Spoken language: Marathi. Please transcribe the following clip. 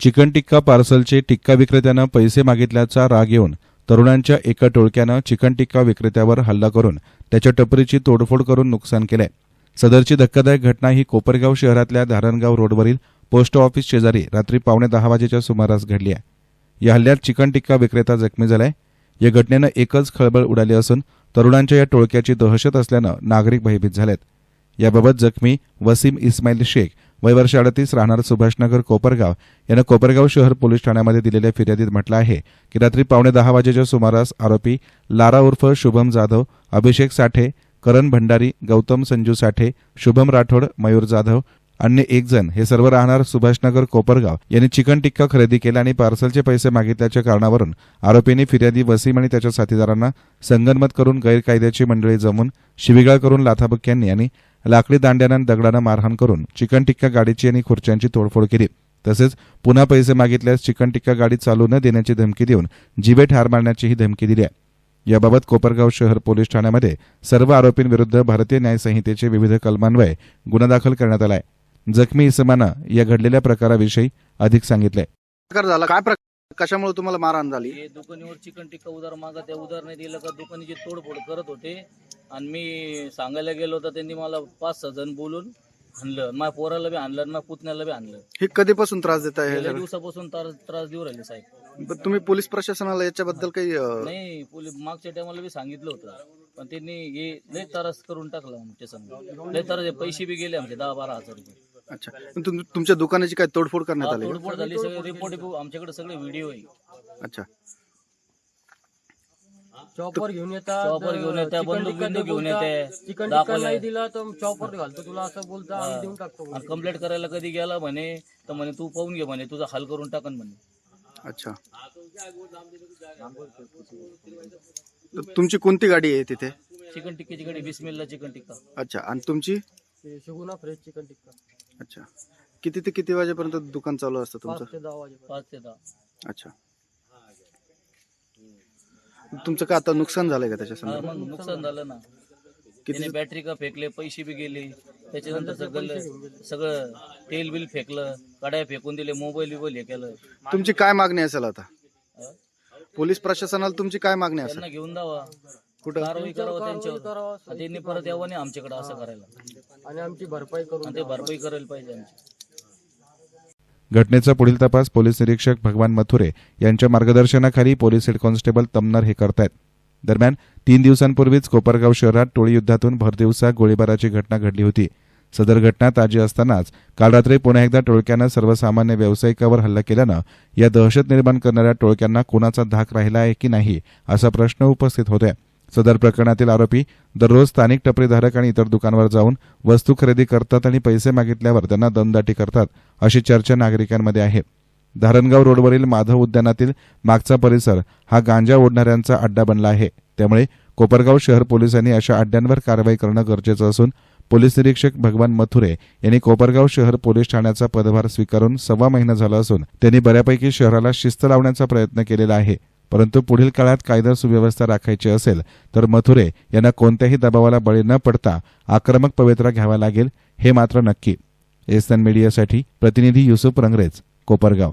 चिकन टिक्का पार्सलचे टिक्का विक्रेत्यानं पैसे मागितल्याचा राग येऊन तरुणांच्या एका टोळक्यानं चिकन टिक्का विक्रेत्यावर हल्ला करून त्याच्या टपरीची तोडफोड करून नुकसान केलंय सदरची धक्कादायक घटना ही कोपरगाव शहरातल्या धारणगाव रोडवरील पोस्ट ऑफिस शेजारी रात्री पावणे दहा वाजेच्या सुमारास घडली आहे. या हल्ल्यात चिकन टिक्का विक्रेता जखमी झालाय. या घटनेनं एकच खळबळ उडाली असून तरुणांच्या या टोळक्याची दहशत असल्यानं नागरिक भयभीत झालेत. याबाबत जखमी वसीम इस्माईल शेख वय वर्ष अडतीस राहणार सुभाषनगर कोपरगाव. यानं कोपरगाव शहर पोलीस ठाण्यामध्ये दिलेल्या फिर्यादीत म्हटलं आहे की रात्री पावणे दहा वाजेच्या सुमारास आरोपी लारा उर्फ शुभम जाधव अभिषेक साठे करण भंडारी गौतम संजू साठे शुभम राठोड मयूर जाधव अन्य एक जण हे सर्व राहणार सुभाषनगर कोपरगाव यांनी चिकन टिक्का खरेदी केला आणि पार्सलचे पैसे मागितल्याच्या कारणावरून आरोपींनी फिर्यादी वसीम आणि त्याच्या साथीदारांना संगनमत करून गैरकायद्याची मंडळी जमून शिविगाळ करून लाथाबक्क्यांनी आणि लाकडी दांड्यानं आणि दगडानं मारहाण करून चिकन टिक्का गाडीची आणि खुर्च्यांची तोडफोड केली. तसेच पुन्हा पैसे मागितल्यास चिकन टिक्का गाडी चालू न देण्याची धमकी देऊन जिवे ठार मारण्याचीही धमकी दिली आहे. याबाबत कोपरगाव शहर पोलीस ठाण्यामध्ये सर्व आरोपींविरुद्ध भारतीय न्यायसंहितेचे विविध कलमान्वये गुन्हा दाखल करण्यात आलाय. जखमी इसमानं या घडलेल्या प्रकाराविषयी अधिक सांगितलंय. झाला. काय प्रकार कशामुळे तुम्हाला मारहाण झाली? हे दुकानीवर चिकन टिक्का उधार मागा त्या उधार नाही दिलं का दुकानीची तोडफोड करत होते. आणि मी सांगायला गेलो तर त्यांनी मला पाच सहा जण बोलून आणलं. माझ्या पोराला बी आणलं आणि माझ्या पुतण्याला बी आणलं. हे कधीपासून त्रास देत आहे गेल्या दिवसापासून त्रास त्रास देऊ राहिले साहेब. तुम्ही पोलीस प्रशासनाला याच्याबद्दल काही अं, नाही पोलीस मागच्या टायमाला बी सांगितलं होतं. पण त्यांनी हे लय त्रास करून टाकला आमच्या संग. लय त्रास पैसे बी गेले आमचे दहा बारा हजार रुपये. अच्छा. पण तुम- तुमच्या दुकानाची काय तोडफोड करण्यात आली का? तोडफोड झाली सगळे रिपोर्ट आमच्याकडे सगळे व्हिडिओ आहे. अच्छा. चॉपर घेऊन येतात चॉपर घेऊन येतात, चिकन बंदूक टिक्का बिंदूक घेऊन बोलतात, येते. चिकन टिक्का दाखवलंय. नाही दिला तर चॉपर घालतो तुला असं बोलता आम्ही देऊन टाकतो आणि कंप्लेंट करायला कधी गेला म्हणे तर म्हणे तू पाहून घे म्हणे तुझा हाल करून टाकन म्हणे. अच्छा. तर तुमची कोणती गाडी आहे तिथे? चिकन टिक्कीची गाडी बिस्मिल्ला चिकन टिक्का. अच्छा आणि तुमची? ते शगुना फ्रेश चिकन टिक्का. अच्छा. किती ते किती वाजेपर्यंत दुकान चालू असतं पाच तुमचं ते दहा वाजेपर्यंत. पाच ते दहा. अच्छा. तुमचं काय आता नुकसान झालंय का त्याच्या हा, संदर्भात मग नुकसान झालं ना. किती बॅटरी का फेकले पैसे बी गेले. त्याच्यानंतर सगळं सगळं तेल बिल फेकलं कड्या फेकून दिले मोबाईल बिबाईल हे केलं. तुमची काय मागणी असेल आता? हा? पोलीस प्रशासनाला तुमची काय मागणी असेल? त्यांना घेऊन जावा. कुठं कारवाई करावं त्यांच्यावर. आणि त्यांनी परत यावं नाही आमच्याकडे असं करायला. आणि आमची भरपाई करून आणि ते भरपाई करायला पाहिजे आमची. घटनेचा पुढील तपास पोलीस निरीक्षक भगवान मथुरे यांच्या मार्गदर्शनाखाली पोलीस हेड कॉन्स्टेबल तमनर हे करतायत. दरम्यान तीन दिवसांपूर्वीच कोपरगाव शहरात टोळी युद्धातून भरदिवसा गोळीबाराची घटना घडली होती. सदर घटना ताजी असतानाच काल रात्री पुन्हा एकदा टोळक्यानं सर्वसामान्य व्यावसायिकावर हल्ला केल्यानं या दहशत निर्माण करणाऱ्या टोळक्यांना कोणाचा धाक राहिला आहे की नाही असा प्रश्न उपस्थित होतोय. सदर प्रकरणातील आरोपी दररोज स्थानिक टपरीधारक आणि इतर दुकानावर जाऊन वस्तू खरेदी करतात आणि पैसे मागितल्यावर त्यांना दमदाटी करतात अशी चर्चा नागरिकांमध्ये आहे. धारणगाव रोडवरील माधव उद्यानातील मागचा परिसर हा गांजा ओढणाऱ्यांचा अड्डा बनला आहे. त्यामुळे कोपरगाव शहर पोलिसांनी अशा अड्ड्यांवर कारवाई करणं गरजेचं असून पोलीस निरीक्षक भगवान मथुरे यांनी कोपरगाव शहर पोलीस ठाण्याचा पदभार स्वीकारून सव्वा महिना झाला असून त्यांनी बऱ्यापैकी शहराला शिस्त लावण्याचा प्रयत्न केलेला आहे. परंतु पुढील काळात कायदा सुव्यवस्था राखायची असेल तर मथुरे यांना कोणत्याही दबावाला बळी न पडता आक्रमक पवित्रा घ्यावा लागेल हे मात्र नक्की. एसन मीडियासाठी प्रतिनिधी युसुफ रंगरेज कोपरगाव.